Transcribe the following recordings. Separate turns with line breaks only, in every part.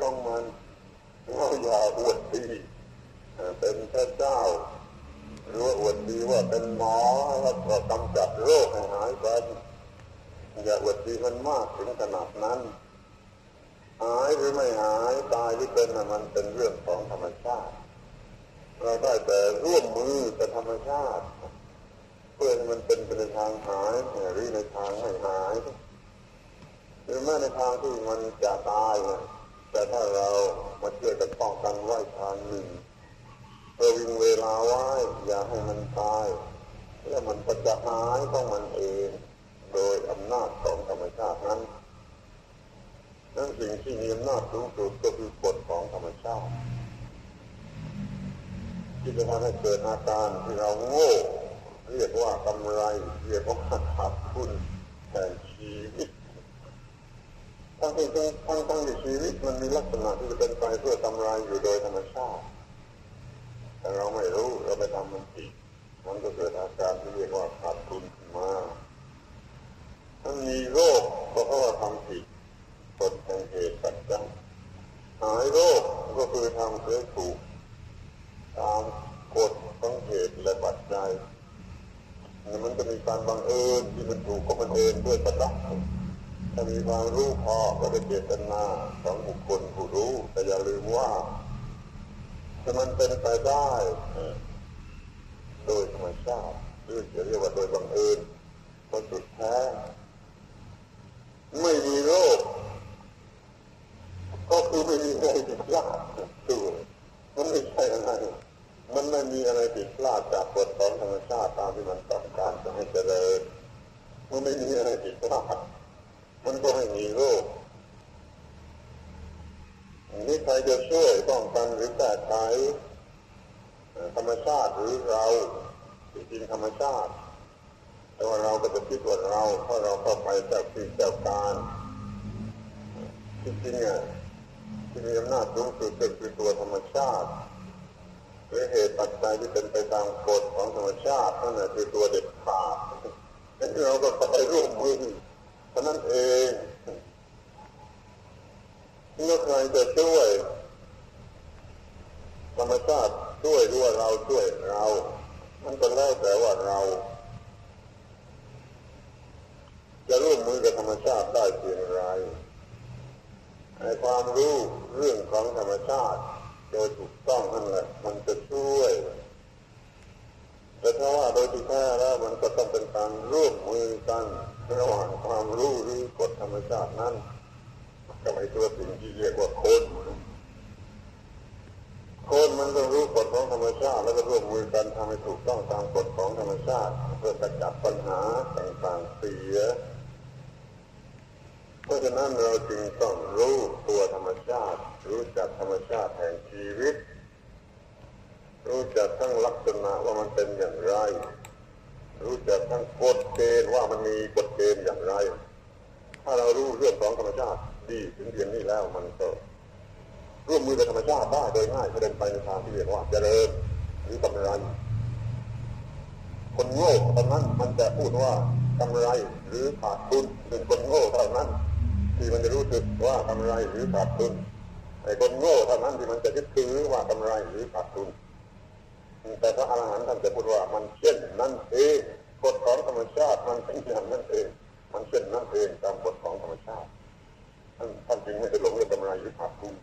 ของมันเราอย่าอวดดีเป็นพระเจ้าหรืออวดดีว่าเป็นหมอแล้วก็กำจัดโรคให้หายไปอย่าอวดดีมันมากถึงขนาดนั้น หายหรือไม่หายตายหรือเป็นน่ะมันเป็นเรื่องของธรรมชาติเราได้แต่ร่วมมือกับธรรมชาติ เพื่อให้มันเป็นไปในทางหายหรือในทางไม่หายหรือแม้ในทางที่มันจะตายเนี่ย แต่ถ้าเรามาช่วยกันป้องกันไว้ทางหนึ่งประวิงเวลาไว้อย่าให้มันตาย แล้วมันก็จะหายของมันเอง โดยอำนาจของธรรมชาตินั้นนั่นสิ่งที่มีอำนาจสูงสุดก็คือกฎของธรรมชาติที่จะทำให้เกิดอาการที่เราโง่ เรียกว่ากำไร เรียกว่าขาดทุนแทนช ทั้งที่ทั้งทั้งทั้งที่ชีวิตมันมีลักษณะที่จะเป็นไปเพื่อกำไรอยู่โดยธรรมชาติแต่เราไม่รู้เราไปทำมันผิดมันก็เกิดอาการที่เรียกว่าขาดทุนมาถ้ามีโรคก็เพราะว่าทำผิดกฎแห่งเหตุปัจจัยหายโรคก็คือทำเสียถูกตามกฎของเหตุและปัจจัยมันจะมีการบังเอิญที่มันถูกก็มันเอิญด้วยประดั บถ้ามีความรู้พอก็ได้เจตนาของบุคคลผู้รู้ แต่อย่าลืมว่าถ้ามันเป็นไปได้โดยธรรมชาติหรือจะเรียกว่าโดยบังเอิญก็สุดแท้ไม่มีโรค ก็คือไม่มีอะไรผิดพลาดตัวมันไม่ใช่อะไรมันไม่มีอะไรผิดพลาดจากกฎของธรรมชาติตามที่มันต้องการจะให้เจริญมันไม่มีอะไรผิดพลาด ก็ไม่มีโรคนี่ใครจะช่วยป้องกันหรือแก้ไขธรรมชาติหรือเราจริงธรรมชาติ แต่ว่าเราก็จะคิดว่าเราเพราะเราเข้าไปจ้าสิ่งแจ้าการจริงๆอะที่มีอำนาจสูงสุดก็คือตัวธรรมชาติหรือเหตุปัจจัยที่เป็นไปตามกฎของธรรมชาตินั่นแหละคือตัวเด็ดขาดนั่นเราก็ไปร่วมมือ เท่านั้นเองเมื่อใครจะช่วยธรรมชาติช่วยหรือว่าเราช่วยเรา มันก็แล้วแต่ว่าเรา จะร่วมมือกับธรรมชาติได้เพียงไรในความรู้เรื่องของธรรมชาติ โดยถูกต้องนั่นแหละมันจะช่วย แต่ถ้าว่าโดยที่แท้แล้วมันก็ต้องเป็นการร่วมมือกันระหว่าง รรมชาตินั้นกับไอ้ตัวสิ่งที่เรียกว่าคนคนมันต้องรู้กฎของธรรมชาติ แล้วก็ร่วมมือกันทำให้ถูกต้องตามกฎของธรรมชาติ เพื่อขจัดปัญหาต่างๆเสีย เพราะฉะนั้นเราจึงต้องรู้ตัวธรรมชาติ รู้จักธรรมชาติแห่งชีวิต รู้จักทั้งลักษณะว่ามันเป็นอย่างไร รู้จักทั้งกฎเกณฑ์ว่ามันมีกฎเกณฑ์อย่างไร ถ้าเรารู้เรื่องของธรรมชาติดีถึงเพียงนี้แล้วมันก็ร่วมมือกับธรรมชาติได้โดยง่ายเดินไปในทางที่เรียกว่าเจริญหรือกำไรคนโง่ตอนนั้นมันจะพูดว่ากำไรหรือขาดทุนเป็นคนโง่เท่านั้น ที่มันจะรู้สึกว่ากำไรหรือขาดทุนไอ้คนโง่เท่านั้นที่มันจะยึดถือว่ากำไรหรือขาดทุน แต่พระอรหันต์ท่านจะพูดว่ามันเช่นนั้นเองกฎของธรรมชาติมันเป็นอย่างนั้นเองมันเช่นนั้นเองตามกฎ ชาติท่านท่านจึงไม่ได้หลงเรื่องกำไรหรือขาดทุน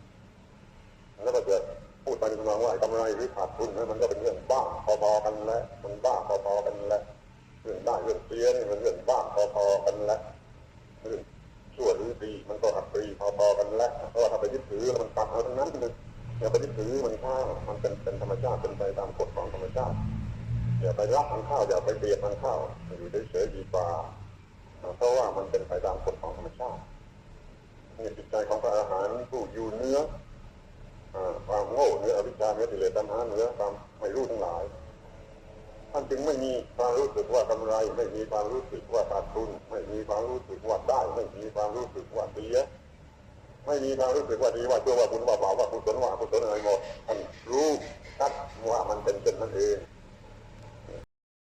แล้วก็จะพูดไปทำนองว่ากำไรหรือขาดทุนนั้นมันก็เป็นเรื่องบ้าพอๆกันแล้วมันบ้าพอๆกันแล้วเรื่องได้เรื่องเสียนี่มันเรื่องบ้าพอๆกันแล้วเรื่องชั่วหรือดีมันก็หักดีพอๆกันแล้วเพราะว่าถ้าไปยึดถือมันตัดเอาทั้งนั้นเลยอย่าไปยึดถือมันข้าวมันเป็นเป็นธรรมชาติเป็นไปตามกฎของธรรมชาติอย่าไปรักมันข้าวอย่าไปเบียดมันข้าวอยู่เฉยๆดีกว่า เพราะว่ามันเป็นไปตามกฎของธรรมชาตินี่จิตใจของพระอรหันต์ผู้อยู่เนื้อความโง่เนื้ออวิชชาเนื้อติเลสตัณหาเนื้อความไม่รู้ทั้งหลายท่านจึงไม่มีความรู้สึกว่ากำไร ไม่มีความรู้สึกว่าขาดทุน ไม่มีความรู้สึกว่าได้ ไม่มีความรู้สึกว่าเสียไม่มีความรู้สึกว่าดีว่าชั่วว่าบุญว่าบาปว่ากุศลว่ากุศลอะไรหมดท่านรู้ชัดว่ามันเป็นเช่นนั้นเอง